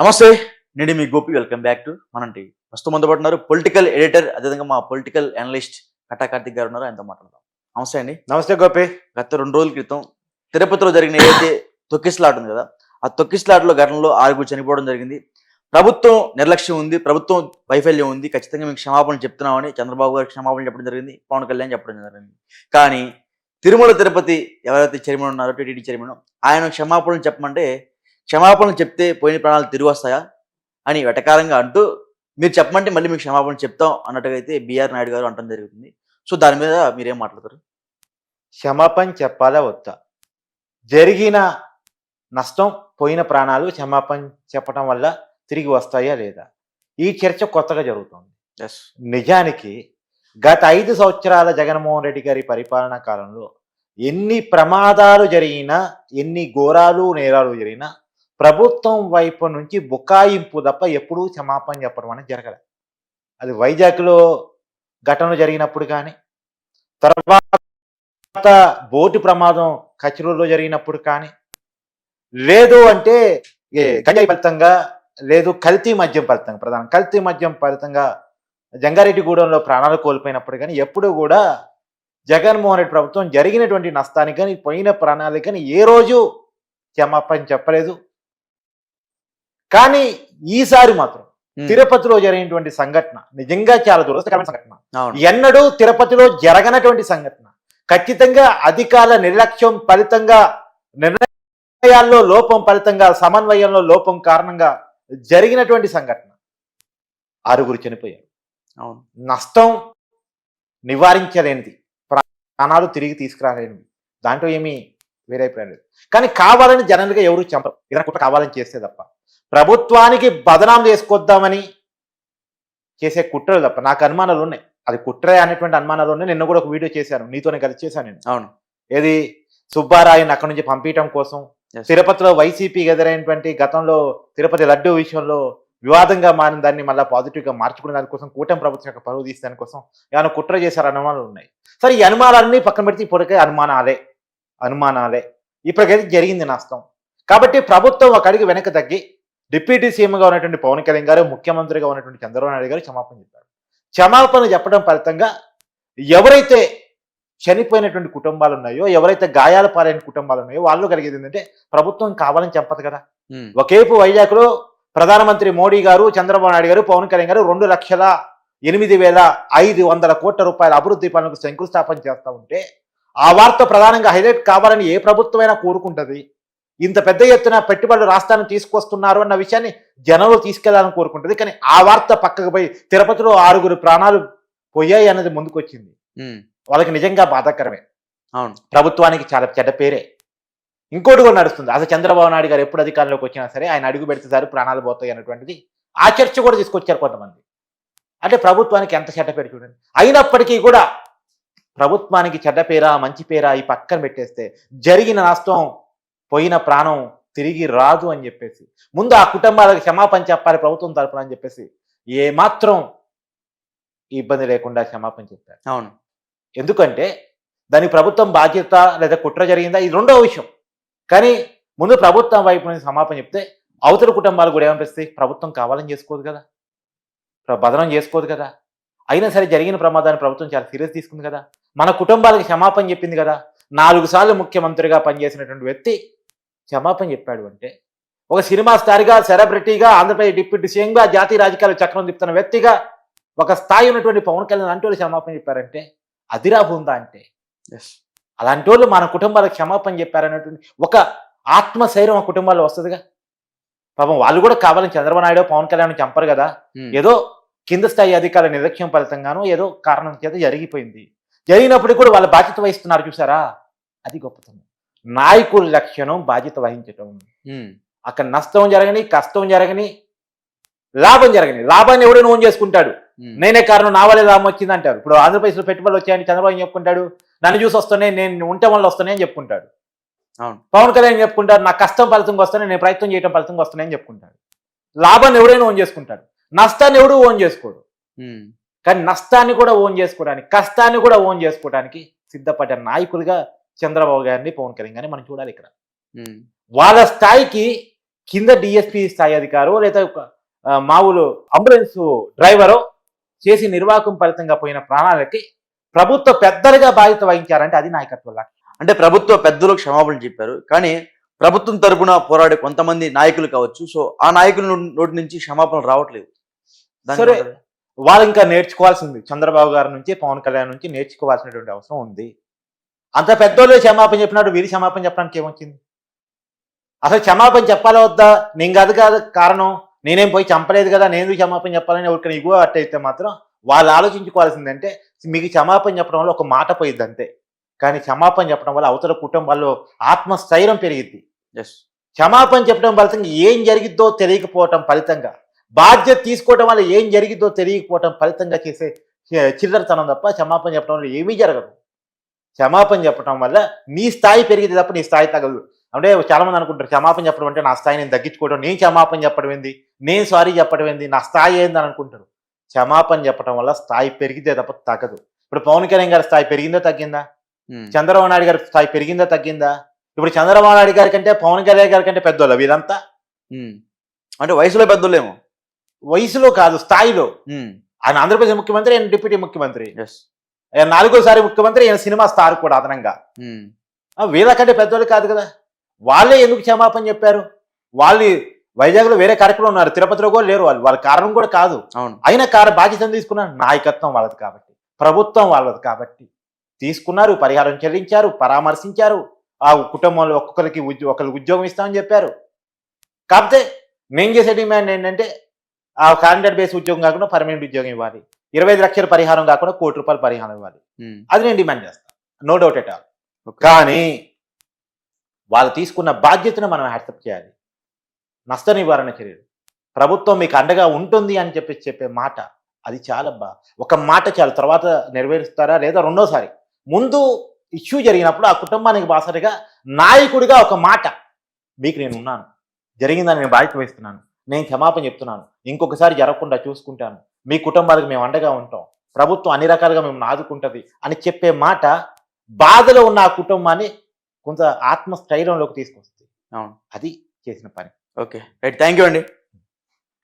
నమస్తే నేను మీ గోపి. వెల్కమ్ బ్యాక్ టు మనంటి ప్రస్తుతం మనతో పాటు ఉన్నారు పొలిటికల్ ఎడిటర్ అదేవిధంగా మా పొలిటికల్ అనలిస్ట్ కట్టా కార్తిక్ గారు ఉన్నారు ఆయనతో మాట్లాడదాం. నమస్తే అండి. నమస్తే గోపి. గత రెండు రోజుల క్రితం తిరుపతిలో జరిగిన ఏదైతే తొక్కిస్లాట్ ఉంది కదా ఆ తొక్కిస్లాట్లో ఘటనలో ఆరుగురు చనిపోవడం జరిగింది. ప్రభుత్వం నిర్లక్ష్యం ఉంది ప్రభుత్వం వైఫల్యం ఉంది ఖచ్చితంగా మీకు క్షమాపణ చెప్తున్నామని చంద్రబాబు గారికి క్షమాపణ చెప్పడం జరిగింది పవన్ కళ్యాణ్ చెప్పడం జరిగింది. కానీ తిరుమల తిరుపతి ఎవరైతే చైర్మన్ ఉన్నారో టీటీడీ చైర్మన్ ఆయన క్షమాపణలు చెప్పమంటే క్షమాపణలు చెప్తే పోయిన ప్రాణాలు తిరిగి వస్తాయా అని వెటకారంగా అంటూ మీరు చెప్పమంటే మళ్ళీ మీకు క్షమాపణ చెప్తాం అన్నట్టుగా అయితే బీఆర్ నాయుడు గారు అంటం జరుగుతుంది. సో దాని మీద మీరేం మాట్లాడతారు? క్షమాపణ చెప్పాలా వద్దా? జరిగిన నష్టం పోయిన ప్రాణాలు క్షమాపణ చెప్పడం వల్ల తిరిగి వస్తాయా లేదా? ఈ చర్చ కొత్తగా జరుగుతుంది. నిజానికి గత ఐదు సంవత్సరాల జగన్మోహన్ రెడ్డి గారి పరిపాలనా కాలంలో ఎన్ని ప్రమాదాలు జరిగినా ఎన్ని ఘోరాలు నేరాలు జరిగినా ప్రభుత్వం వైపు నుంచి బుకాయింపు తప్ప ఎప్పుడూ క్షమాపణ చెప్పడం అనేది జరగలేదు అది వైజాగ్లో ఘటన జరిగినప్పుడు కానీ తర్వాత బోటు ప్రమాదం కచరూరులో జరిగినప్పుడు కానీ లేదు అంటే గంజాయి ఫలితంగా లేదు కల్తీ మద్యం ఫలితంగా ప్రధాన కల్తీ మద్యం ఫలితంగా జంగారెడ్డిగూడెంలో ప్రాణాలు కోల్పోయినప్పుడు కానీ ఎప్పుడు కూడా జగన్మోహన్ రెడ్డి ప్రభుత్వం జరిగినటువంటి నష్టానికి కానీ పోయిన ప్రాణాలకు కానీ ఏ రోజు క్షమాపణ చెప్పలేదు. కానీ ఈసారి మాత్రం తిరుపతిలో జరిగినటువంటి సంఘటన నిజంగా చాలా దురదృష్టకరమైన సంఘటన. ఎన్నడూ తిరుపతిలో జరగనటువంటి సంఘటన. ఖచ్చితంగా అధికారుల నిర్లక్ష్యం ఫలితంగా నిర్ణయాల్లో లోపం ఫలితంగా సమన్వయంలో లోపం కారణంగా జరిగినటువంటి సంఘటన. ఆరుగురు చనిపోయారు. నష్టం నివారించలేనిది. ప్రాణాలు తిరిగి తీసుకురాలేనిది. దాంట్లో ఏమీ వేరే లేదు. కానీ కావాలని జనరల్గా ఎవరు చంపరు. ఏదైనా కుట్ర కావాలని చేస్తే తప్ప. ప్రభుత్వానికి బదనాం చేసుకొద్దామని చేసే కుట్రలు తప్ప నాకు అనుమానాలు ఉన్నాయి. అది కుట్రే అనేటువంటి అనుమానాలు ఉన్నాయి. నిన్న కూడా ఒక వీడియో చేశాను. నీతోనే కలిసి చేశాను నేను. అవును. ఏది? సుబ్బారాయుని అక్కడి నుంచి పంపించడం కోసం. తిరుపతిలో వైసీపీకి ఎదురైనటువంటి గతంలో తిరుపతి లడ్డు విషయంలో వివాదంగా మారిన దాన్ని మళ్ళీ పాజిటివ్గా మార్చుకునే దానికోసం కూటమి ప్రభుత్వం యొక్క పరువు తీసే దానికోసం ఏమైనా కుట్ర చేశారు? అనుమానాలు ఉన్నాయి. సరే ఈ అనుమానాలన్నీ పక్కన పెడితే ఇప్పటికే అనుమానాలే. అనుమానాలే. ఇప్పటికైతే జరిగింది నష్టం కాబట్టి ప్రభుత్వం ఒక అడిగి వెనక తగ్గి డిప్యూటీ సీఎంగా ఉన్నటువంటి పవన్ కళ్యాణ్ గారు ముఖ్యమంత్రిగా ఉన్నటువంటి చంద్రబాబు నాయుడు గారు క్షమాపణ చెప్పారు. క్షమాపణ చెప్పడం ఫలితంగా ఎవరైతే చనిపోయినటువంటి కుటుంబాలు ఉన్నాయో ఎవరైతే గాయాల పాలైన కుటుంబాలు ఉన్నాయో వాళ్ళు కలిగేది ఏంటంటే ప్రభుత్వం కావాలని చెప్పదు కదా. ఒకేపు వైజాగ్లో ప్రధానమంత్రి మోడీ గారు చంద్రబాబు నాయుడు గారు పవన్ కళ్యాణ్ గారు రెండు లక్షల ఎనిమిది వేల ఐదు వందల కోట్ల రూపాయల అభివృద్ధి పనులకు శంకుస్థాపన చేస్తూ ఉంటే ఆ వార్త ప్రధానంగా హైలైట్ కావాలని ఏ ప్రభుత్వమైనా కోరుకుంటది. ఇంత పెద్ద ఎత్తున పెట్టుబడులు రాష్ట్రాన్ని తీసుకొస్తున్నారు అన్న విషయాన్ని జనంలో తీసుకెళ్ళాలని కోరుకుంటది. కానీ ఆ వార్త పక్కకు పోయి తిరుపతిలో ఆరుగురు ప్రాణాలు పోయాయి అన్నది ముందుకొచ్చింది. వాళ్ళకి నిజంగా బాధాకరమే. అవును. ప్రభుత్వానికి చాలా చెడ్డ పేరే. ఇంకోటి కూడా నడుస్తుంది. అసలు చంద్రబాబు నాయుడు గారు ఎప్పుడు అధికారంలోకి వచ్చినా సరే ఆయన అడుగు పెడితే సరే ప్రాణాలు పోతాయి అన్నటువంటిది ఆ చర్చ కూడా తీసుకొచ్చారు కొంతమంది. అంటే ప్రభుత్వానికి ఎంత చెడ్డ పేరు చూడండి. అయినప్పటికీ కూడా ప్రభుత్వానికి చెడ్డ పేరా మంచి పేరా ఈ పక్కన పెట్టేస్తే జరిగిన నష్టం పోయిన ప్రాణం తిరిగి రాదు అని చెప్పేసి ముందు ఆ కుటుంబాలకు క్షమాపణ చెప్పాలి ప్రభుత్వం తరపున అని చెప్పేసి ఏ మాత్రం ఇబ్బంది లేకుండా క్షమాపణ చెప్పారు. అవును. ఎందుకంటే దానికి ప్రభుత్వం బాధ్యత లేదా కుట్ర జరిగిందా? ఇది రెండో విషయం. కానీ ముందు ప్రభుత్వం వైపు నుంచి సమాపన చెప్తే అవతల కుటుంబాలు కూడా ఏమనిపిస్తాయి ప్రభుత్వం కావాలని చేసుకోదు కదా. బదనం చేసుకోదు కదా. అయినా సరే జరిగిన ప్రమాదాన్ని ప్రభుత్వం చాలా సీరియస్ తీసుకుంది కదా. మన కుటుంబాలకు క్షమాపణ చెప్పింది కదా. నాలుగు సార్లు ముఖ్యమంత్రిగా పనిచేసినటువంటి వ్యక్తి క్షమాపణ చెప్పాడు అంటే ఒక సినిమా స్టార్గా సెలబ్రిటీగా ఆంధ్రప్రదేశ్ డిప్యూటీ సీఎంగా జాతీయ రాజకీయాలు చక్రం తిప్పుతున్న వ్యక్తిగా ఒక స్థాయి ఉన్నటువంటి పవన్ కళ్యాణ్ అంటే వాళ్ళు క్షమాపణ చెప్పారంటే అదిరా ఉందా అంటే. అలాంటి వాళ్ళు మన కుటుంబాలకు క్షమాపణ చెప్పారనేటువంటి ఒక ఆత్మశైర్యం ఆ కుటుంబాల్లో వస్తుందిగా. పాపం వాళ్ళు కూడా కావాలని చంద్రబాబు నాయుడు పవన్ కళ్యాణ్ చంపరు కదా. ఉమ్. ఏదో కింద స్థాయి అధికారుల నిర్లక్ష్యం ఫలితంగానో ఏదో కారణం చేత జరిగిపోయింది. జరిగినప్పుడు కూడా వాళ్ళ బాధ్యత వహిస్తున్నారు చూసారా? అది గొప్పతనం. నాయకుల లక్షణం బాధ్యత వహించటం. అక్కడ నష్టం జరగని కష్టం జరగని లాభం జరగని. లాభాన్ని ఎవడో ఓన్ చేసుకుంటాడు. నేనే కారణం నా వల్లే లాభం వచ్చింది అంటారు. ఇప్పుడు ఆంధ్రప్రదేశ్లో పెట్టుబడులు వచ్చాయని చంద్రబాబు చెప్పుకుంటాడు? నన్ను చూసి వస్తున్నాయి నేను ఉంటే వల్ల వస్తున్నాయి అని చెప్పుకుంటాడు. అవును. పవన్ కళ్యాణ్ చెప్పుకుంటారు నా కష్టం ఫలితంగా వస్తానే నేను ప్రయత్నం చేయడం ఫలితంగా వస్తున్నాయని చెప్పుకుంటాడు. లాభాన్ని ఎవడైనా ఓన్ చేసుకుంటాడు. నష్టాన్ని ఎవడు ఓన్ చేసుకోడు. కానీ నష్టాన్ని కూడా ఓన్ చేసుకోవడానికి కష్టాన్ని కూడా ఓన్ చేసుకోవడానికి సిద్ధపడ్డ నాయకులుగా చంద్రబాబు గారిని పవన్ కళ్యాణ్ గారిని మనం చూడాలి ఇక్కడ. వాళ్ళ స్థాయికి కింద డిఎస్పి స్థాయి అధికారో లేదా మామూలు అంబులెన్స్ డ్రైవరో చేసి నిర్వాహకం ఫలితంగా పోయిన ప్రాణాలకి ప్రభుత్వ పెద్దలుగా బాధ్యత వహించారంటే అది నాయకత్వం. అంటే ప్రభుత్వ పెద్దలు క్షమాపణ చెప్పారు కానీ ప్రభుత్వం తరపున పోరాడే కొంతమంది నాయకులు కావచ్చు సో ఆ నాయకుల నోటి నుంచి క్షమాపణలు రావట్లేదు సరే. వాళ్ళు ఇంకా నేర్చుకోవాల్సింది చంద్రబాబు గారి నుంచి పవన్ కళ్యాణ్ నుంచి నేర్చుకోవాల్సినటువంటి అవసరం ఉంది అంత పెద్దోళ్ళు క్షమాపణ చెప్పినట్టు వీరి క్షమాపణ చెప్పడానికి ఏమొచ్చింది? అసలు క్షమాపణ చెప్పాలా వద్దా? నేను కాదు కాదు కారణం నేనేం పోయి చంపలేదు కదా నేను క్షమాపణ చెప్పాలని ఎవరికైనా ఇగో అట్టయితే మాత్రం వాళ్ళు ఆలోచించుకోవాల్సిందంటే మీకు క్షమాపణ చెప్పడం వల్ల ఒక మాట పోయిద్ది అంతే. కానీ క్షమాపణ చెప్పడం వల్ల అవతల కుటుంబాల్లో ఆత్మస్థైర్యం పెరిగిద్ది. Yes. క్షమాపణ చెప్పడం ఫలితంగా ఏం జరిగిద్దో తెలియకపోవటం ఫలితంగా బాధ్యత తీసుకోవటం వల్ల ఏం జరిగిద్దో తెలియకపోవటం ఫలితంగా చేసే చిల్లరతనం తప్ప క్షమాపణ చెప్పడం వల్ల ఏమీ జరగదు. క్షమాపణ చెప్పడం వల్ల నీ స్థాయి పెరిగింది తప్ప నీ స్థాయి తగలదు. అంటే చాలా మంది అనుకుంటారు క్షమాపణ చెప్పడం అంటే నా స్థాయి నేను తగ్గించుకోవడం నేను క్షమాపణ చెప్పడం ఏంది? నేను సారీ చెప్పడం ఏంది? నా స్థాయి ఏంది అని అనుకుంటారు. క్షమాపణ చెప్పడం వల్ల స్థాయి పెరిగితే తప్ప తగ్గదు ఇప్పుడు పవన్ కళ్యాణ్ గారి స్థాయి పెరిగిందా తగ్గిందా. చంద్రబాబు నాయుడు గారి స్థాయి పెరిగిందా తగ్గిందా? ఇప్పుడు చంద్రబాబు నాయుడు గారి కంటే పవన్ కళ్యాణ్ గారి కంటే పెద్దోళ్ళ వీరంతా. అంటే వయసులో పెద్దోళ్ళేమో? వయసులో కాదు స్థాయిలో. ఆయన ఆంధ్రప్రదేశ్ ముఖ్యమంత్రి ఆయన డిప్యూటీ ముఖ్యమంత్రి. నాలుగోసారి ముఖ్యమంత్రి ఆయన సినిమా స్టార్ కూడా అదనంగా. వీళ్ళకంటే పెద్దోళ్ళు కాదు కదా. వాళ్ళే ఎందుకు క్షమాపణ చెప్పారు? వాళ్ళు వైజాగ్లో వేరే కార్యక్రమం ఉన్నారు. తిరుపతిలో కూడా లేరు వాళ్ళు. వాళ్ళ కారణం కూడా కాదు. అవును. అయినా కార బాధ్యతను తీసుకున్నారు నాయకత్వం వాళ్ళది కాబట్టి ప్రభుత్వం వాళ్ళది కాబట్టి. తీసుకున్నారు పరిహారం చెల్లించారు పరామర్శించారు. ఆ కుటుంబంలో ఒక్కొక్కరికి ఒకరికి ఉద్యోగం ఇస్తామని చెప్పారు. కాకపోతే నేను చేసే డిమాండ్ ఏంటంటే ఆ కాంట్రాక్ట్ బేస్ ఉద్యోగం కాకుండా పర్మనెంట్ ఉద్యోగం ఇవ్వాలి. ఇరవై ఐదు లక్షల పరిహారం కాకుండా కోటి రూపాయల పరిహారం ఇవ్వాలి. అది నేను డిమాండ్ చేస్తాను నో డౌట్ ఎట్ ఆల్. కానీ వాళ్ళు తీసుకున్న బాధ్యతను మనం యాక్సెప్ట్ చేయాలి. నష్ట నివారణ చర్యలు. ప్రభుత్వం మీకు అండగా ఉంటుంది అని చెప్పి చెప్పే మాట అది చాలా బా ఒక మాట చాలు. తర్వాత నెరవేరుస్తారా లేదా రెండోసారి. ముందు ఇష్యూ జరిగినప్పుడు ఆ కుటుంబానికి బాసరిగా నాయకుడిగా ఒక మాట మీకు నేను ఉన్నాను. జరిగిందని నేను బాధ్యత వహిస్తున్నాను. నేను క్షమాపణ చెప్తున్నాను. ఇంకొకసారి జరగకుండా చూసుకుంటాను. మీ కుటుంబాలకు మేము అండగా ఉంటాం. ప్రభుత్వం అన్ని రకాలుగా మేము ఆదుకుంటది అని చెప్పే మాట బాధలో ఉన్న ఆ కుటుంబాన్ని కొంత ఆత్మస్థైర్యంలోకి తీసుకొస్తుంది. అవును. అది చేసిన పని. ఓకే. రైట్. థ్యాంక్ యూ అండి.